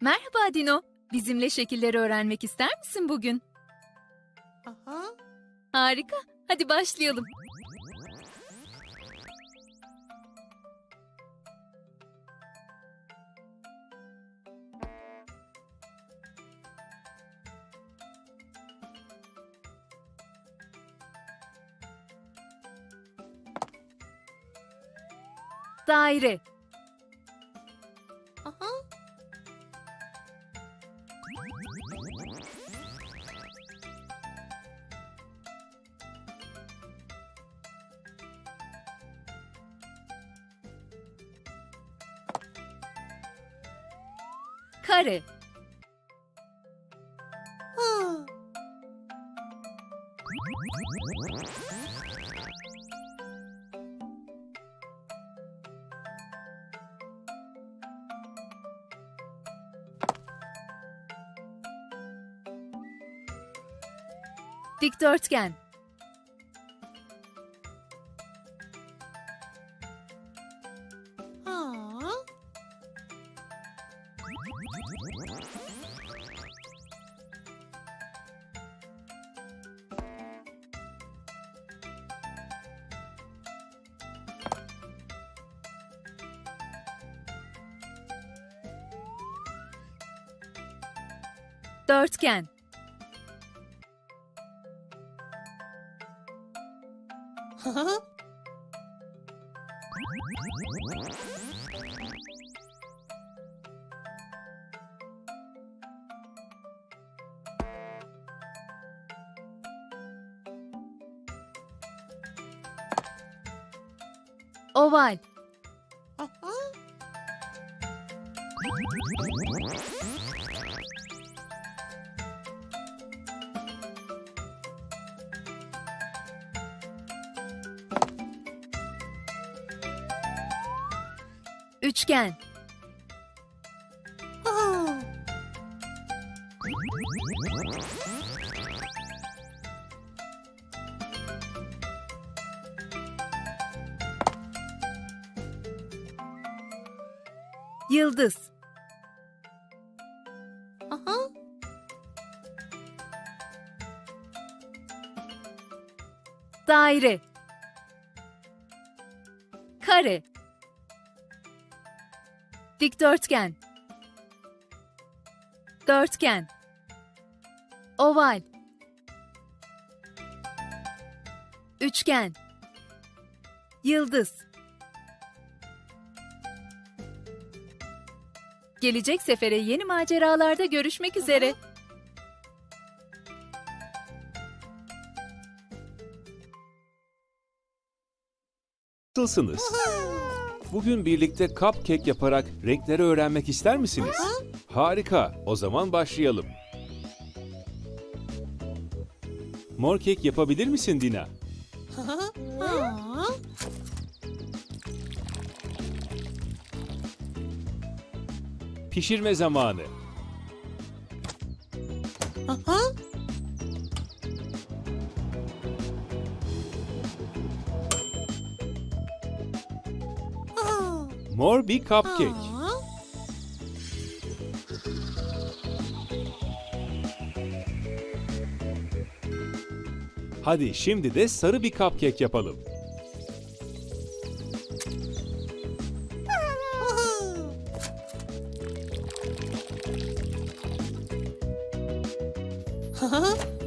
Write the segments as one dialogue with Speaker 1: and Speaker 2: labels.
Speaker 1: Merhaba Dino. Bizimle şekilleri öğrenmek ister misin bugün?
Speaker 2: Aha.
Speaker 1: Harika. Hadi başlayalım. Daire, kare, dikdörtgen, dörtgen, oval, üçgen, yıldız,
Speaker 2: Aha.
Speaker 1: daire, kare, dikdörtgen, dörtgen, oval, üçgen, yıldız. Gelecek sefere yeni maceralarda görüşmek üzere.
Speaker 3: Nasılsınız? Bugün birlikte cupcake yaparak renkleri öğrenmek ister misiniz? Harika. O zaman başlayalım. Mor kek yapabilir misin Dina? Pişirme zamanı.
Speaker 2: Aha.
Speaker 3: Mor bir cupcake.
Speaker 2: Ha.
Speaker 3: Hadi şimdi de sarı bir cupcake yapalım.
Speaker 2: Ha.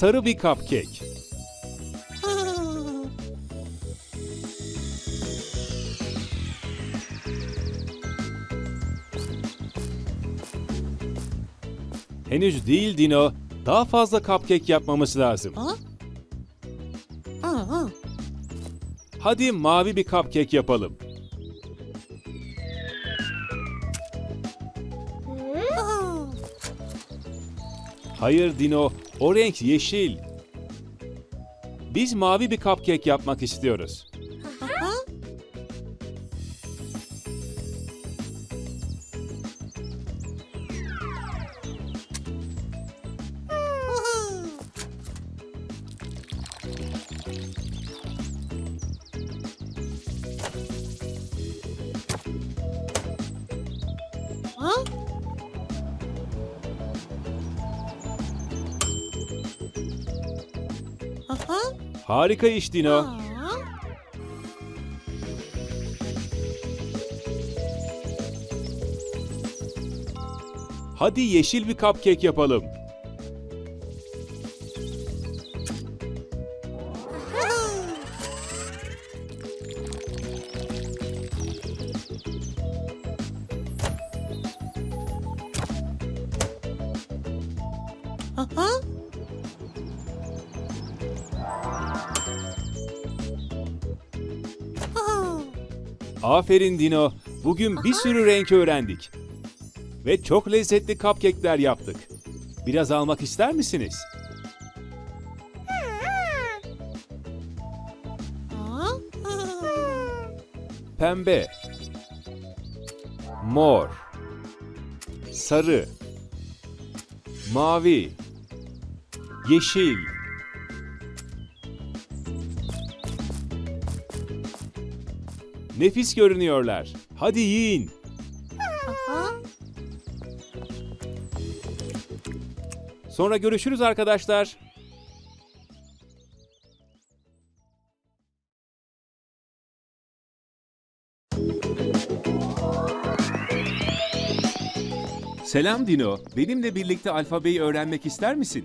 Speaker 3: Sarı bir cupcake. Henüz değil Dino. Daha fazla cupcake yapmamız lazım.
Speaker 2: Ha.
Speaker 3: Hadi mavi bir cupcake yapalım. Hayır Dino, o renk yeşil. Biz mavi bir cupcake yapmak istiyoruz. Harika iş Dino. Hadi yeşil bir cupcake yapalım. Aferin Dino. Bugün bir sürü renk öğrendik. Ve çok lezzetli cupcake'ler yaptık. Biraz almak ister misiniz? Pembe, mor, sarı, mavi, yeşil. Nefis görünüyorlar. Hadi yiyin. Sonra görüşürüz arkadaşlar. Selam Dino. Benimle birlikte alfabeyi öğrenmek ister misin?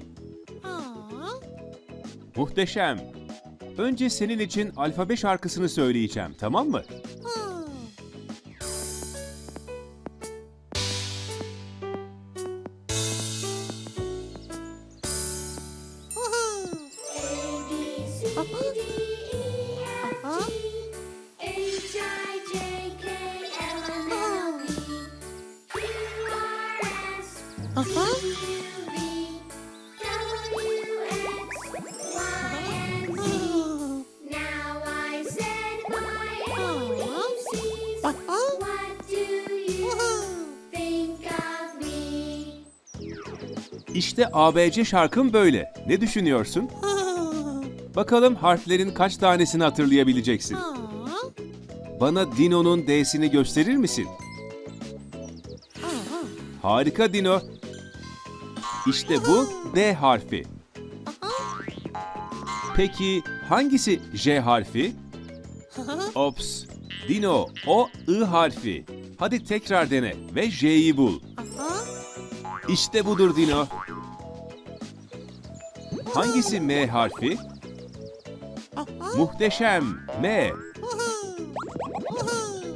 Speaker 3: Muhteşem. Önce senin için alfabe şarkısını söyleyeceğim, tamam mı?
Speaker 2: Aha.
Speaker 3: İşte ABC şarkım böyle. Ne düşünüyorsun? Bakalım harflerin kaç tanesini hatırlayabileceksin. Bana Dino'nun D'sini gösterir misin? Harika Dino. İşte bu D harfi. Peki hangisi J harfi? Ops. Dino, o I harfi. Hadi tekrar dene ve J'yi bul. İşte budur Dino. Hangisi M harfi? Muhteşem. M.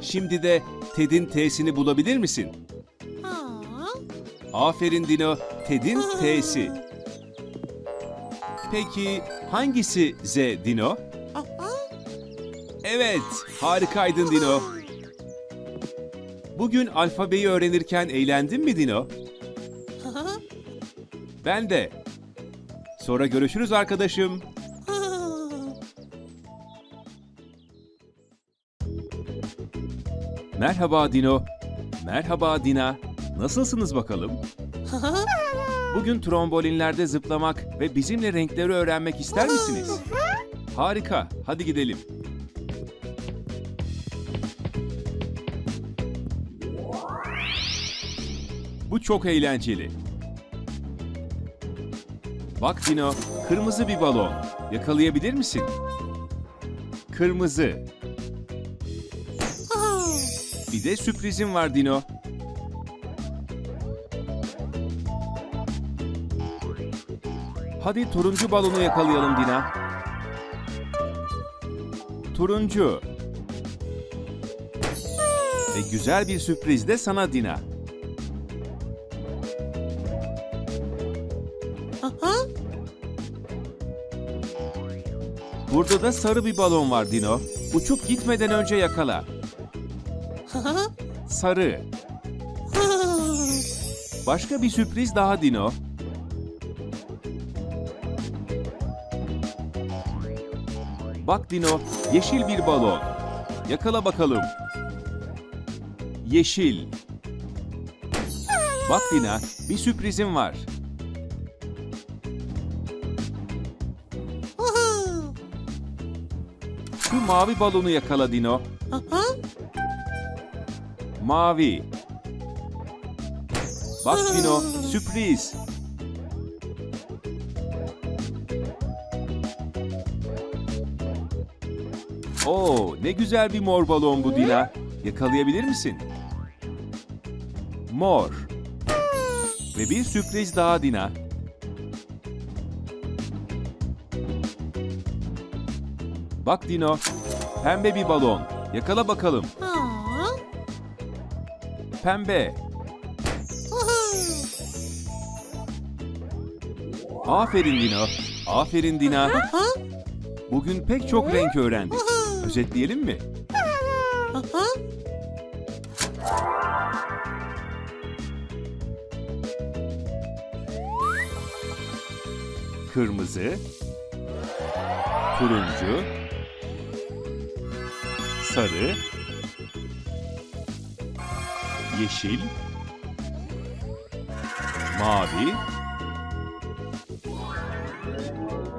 Speaker 3: Şimdi de Ted'in T'sini bulabilir misin? Aferin Dino. Ted'in T'si. Peki hangisi Z Dino? Evet, harikaydın Dino. Bugün alfabeyi öğrenirken eğlendin mi Dino? Ben de. Sonra görüşürüz arkadaşım. Merhaba Dino. Merhaba Dina. Nasılsınız bakalım? Bugün trombolinlerde zıplamak ve bizimle renkleri öğrenmek ister misiniz? Harika. Hadi gidelim. Bu çok eğlenceli. Bak Dino, kırmızı bir balon. Yakalayabilir misin? Kırmızı.
Speaker 2: Aa.
Speaker 3: Bir de sürprizim var Dino. Hadi turuncu balonu yakalayalım Dina. Turuncu. Ve güzel bir sürpriz de sana Dina. Burada da sarı bir balon var Dino. Uçup gitmeden önce yakala. Sarı. Başka bir sürpriz daha Dino. Bak Dino, yeşil bir balon. Yakala bakalım. Yeşil. Bak Dina, bir sürprizim var. Şu mavi balonu yakala Dino.
Speaker 2: Aha.
Speaker 3: Mavi. Bak Dino, sürpriz. Oo, ne güzel bir mor balon bu Dina. Yakalayabilir misin? Mor. Ve bir sürpriz daha Dina. Bak Dino, pembe bir balon. Yakala bakalım.
Speaker 2: Aa.
Speaker 3: Pembe. Aferin Dino. Aferin Dina. Bugün pek çok renk öğrendik. Özetleyelim mi? Kırmızı, turuncu, sarı, yeşil, mavi,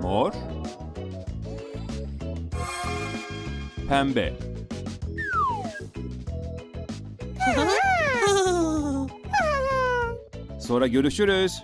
Speaker 3: mor, pembe. Sonra görüşürüz.